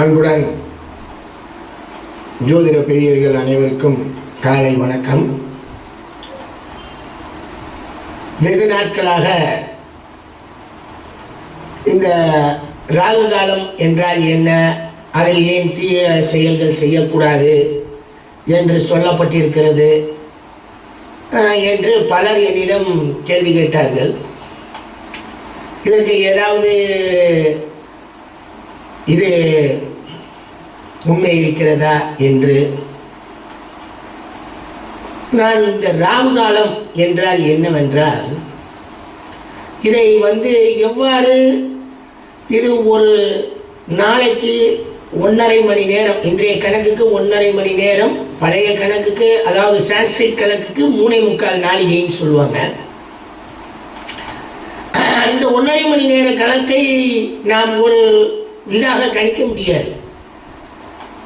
அன்புடன் ஜோதிட பெரியர்கள் அனைவருக்கும் காலை வணக்கம். வெகு நாட்களாக இந்த ராகு காலம் என்றால் என்ன? அதில் ஏன் தீய செயல்கள் செய்யக்கூடாது என்று சொல்லப்பட்டிருக்கிறது. என்று பலர் என்னிடம் கேள்வி கேட்டார்கள். இதற்கு ஏதாவது இது உண்மை இருக்கிறதா என்று? நான் இந்த ராமுகாலம் என்றால் என்னவென்றால் இதை வந்து எவ்வாறு இது ஒரு நாளைக்கு ஒன்றரை மணி நேரம் இன்றைய கணக்குக்கு ஒன்றரை மணி நேரம் பழைய கணக்குக்கு அதாவது சான்ஸ்கிரிட் கணக்குக்கு மூணை முக்கால் நாளிகைன்னு சொல்லுவாங்க. இந்த ஒன்றரை மணி நேர கணக்கை நாம் ஒரு இதாக கணிக்க முடியாது.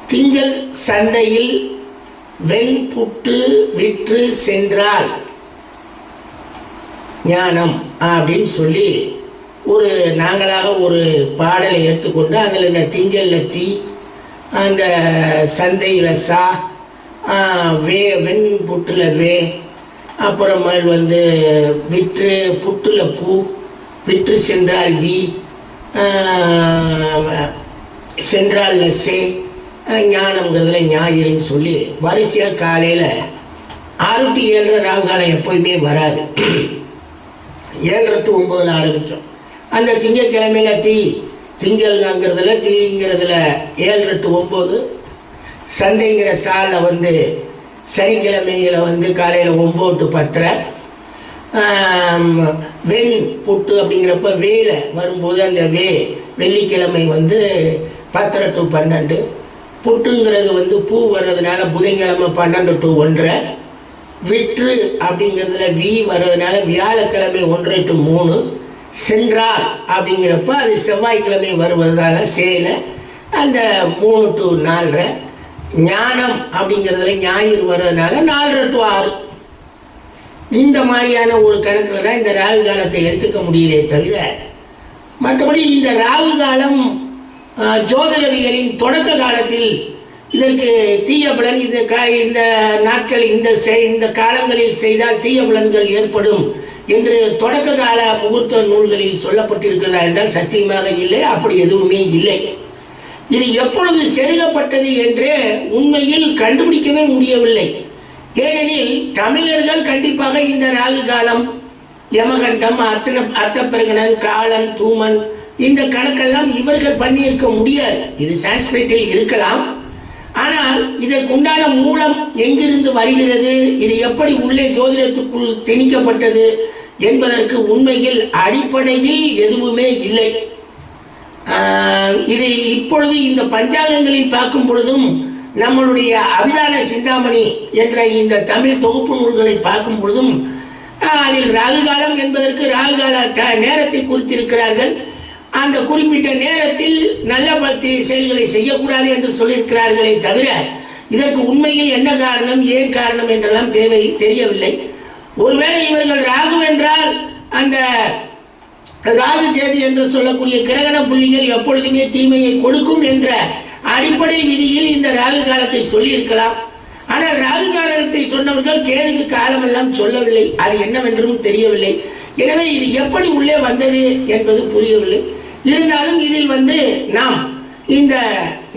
திங்கள் சந்தையில் வெண்புட்டு விற்று சென்றால் ஞானம் அப்படின்னு சொல்லி ஒரு நாங்களாக ஒரு பாடலை எடுத்துக்கொண்டு அதில் இந்த திங்கல்ல தீ அந்த சந்தையில் சா வே வெண் புட்டில் வே அப்புறமல் வந்து விற்று புட்டுல பூ விற்று சென்றால் வி சென்றால் சே ஞானம்ங்கிறதுல ஞாயிறுன்னு சொல்லி வரிசையாக காலையில் ஆறு டு ஏழரை ராகு எப்போயுமே வராது. ஏழரை டு ஒம்பதில் ஆரம்பிக்கும். அந்த திங்கக்கிழமையில தீ திங்கள்ங்கிறதுல தீங்கிறதுல ஏழரை டு ஒம்பது சண்டைங்கிற சாலில் வந்து சனிக்கிழமையில் வந்து காலையில் ஒம்பது டு பத்தரை. வெண் புட்டு அப்படிங்கிறப்ப வேலை வரும்போது அந்த வே வெள்ளிக்கிழமை வந்து பத்தரை டு பன்னெண்டு. புட்டுங்கிறது வந்து பூ வர்றதுனால புதன்கிழமை பன்னெண்டு டு ஒன்றரை விற்று அப்படிங்கிறதுல வி வர்றதுனால வியாழக்கிழமை ஒன்றரை டு மூணு சென்றால் அப்படிங்கிறப்ப அது செவ்வாய்க்கிழமை வருவதால் சேலை அந்த மூணு டு நாலரை ஞானம் அப்படிங்கிறதுல ஞாயிறு வர்றதுனால நாலரை டு ஆறு. இந்த மாதிரியான ஒரு கணக்கில் தான் இந்த ராகு காலத்தை எடுத்துக்க முடியுதே தவிர மற்றபடி இந்த ராகு காலம் ஜோதிடவியலின் தொடக்க காலத்தில் இதற்கு தீய பலன் இந்த க இந்த நாட்கள் இந்த செய் இந்த காலங்களில் செய்தால் தீய பலன்கள் ஏற்படும் என்று தொடக்க கால முகூர்த்த நூல்களில் சொல்லப்பட்டிருக்கிறதா என்றால் சத்தியமாக இல்லை அப்படி எதுவுமே இல்லை. இது எப்பொழுது செருகப்பட்டது என்று உண்மையில் கண்டுபிடிக்கவே முடியவில்லை. ஏனெனில் தமிழர்கள் கண்டிப்பாக இந்த ராகு காலம் யமகண்டம் அத்தன அர்த்தப்பிரகணன் காலன் தூமன் இந்த கணக்கெல்லாம் இவர்கள் பண்ணியிருக்க முடியாது. இது சான்ஸ்கிரிட்டில் இருக்கலாம். ஆனால் இதற்குண்டான மூலம் எங்கிருந்து வருகிறது? இது எப்படி உள்ளே ஜோதிடத்துக்குள் திணிக்கப்பட்டது என்பதற்கு உண்மையில் அடிப்படையில் எதுவுமே இல்லை. இது இப்பொழுது இந்த பஞ்சாங்கங்களில் பார்க்கும் பொழுதும் நம்மளுடைய அபிதான சிந்தாமணி என்ற இந்த தமிழ் தொகுப்பு நூல்களை பார்க்கும் பொழுதும் அதில் ராகுகாலம் என்பதற்கு ராகுகால ட- நேரத்தை குறித்திருக்கிறார்கள். அந்த குறிப்பிட்ட நேரத்தில் நல்ல பக்தி செயல்களை செய்யக்கூடாது என்று சொல்லியிருக்கிறார்களே தவிர இதற்கு உண்மையில் என்ன காரணம் ஏன் காரணம் என்றெல்லாம் தேவை தெரியவில்லை. ஒருவேளை இவர்கள் ராகு என்றால் அந்த ராகு தேதி என்று சொல்லக்கூடிய கிரகண புள்ளிகள் எப்பொழுதுமே தீமையை கொடுக்கும் என்ற அடிப்படை விதியில் இந்த ராகு காலத்தை சொல்லியிருக்கலாம். ஆனால் ராகு காலத்தை சொன்னவர்கள் கேதுக்கு காலமெல்லாம் சொல்லவில்லை. அது என்னவென்றும் தெரியவில்லை. எனவே இது எப்படி உள்ளே வந்தது என்பது புரியவில்லை. இருந்தாலும் இதில் வந்து நாம் இந்த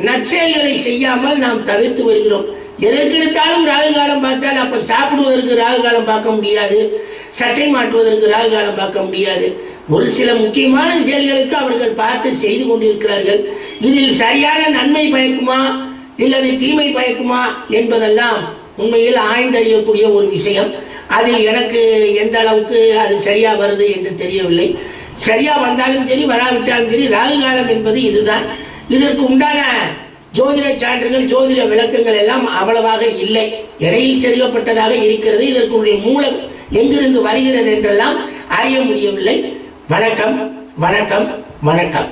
நற்செயல்களை செய்யாமல் நாம் தவிர்த்து வருகிறோம். எதற்கெடுத்தாலும் ராகு காலம் பார்த்தால் அப்போ சாப்பிடுவதற்கு ராகு காலம் பார்க்க முடியாது. சட்டை மாற்றுவதற்கு ராகு காலம் பார்க்க முடியாது. ஒரு சில முக்கியமான செயல்களுக்கு அவர்கள் பார்த்து செய்து கொண்டிருக்கிறார்கள். இதில் சரியான நன்மை பயக்குமா? இல்லது தீமை பயக்குமா? என்பதெல்லாம் உண்மையில் ஆய்ந்தறியக்கூடிய ஒரு விஷயம். அதில் எனக்கு எந்த அளவுக்கு அது சரியா வருது என்று தெரியவில்லை. சரியா வந்தாலும் சரி வராவிட்டாலும் சரி ராகு காலம் என்பது இதுதான். இதற்கு உண்டான ஜோதிட சான்றுகள் ஜோதிட விளக்கங்கள் எல்லாம் அவ்வளவாக இல்லை. இடையில் செருகப்பட்டதாக இருக்கிறது. இதற்குடைய மூலம் எங்கிருந்து வருகிறது என்றெல்லாம் அறிய முடியவில்லை. வணக்கம் வணக்கம் வணக்கம்.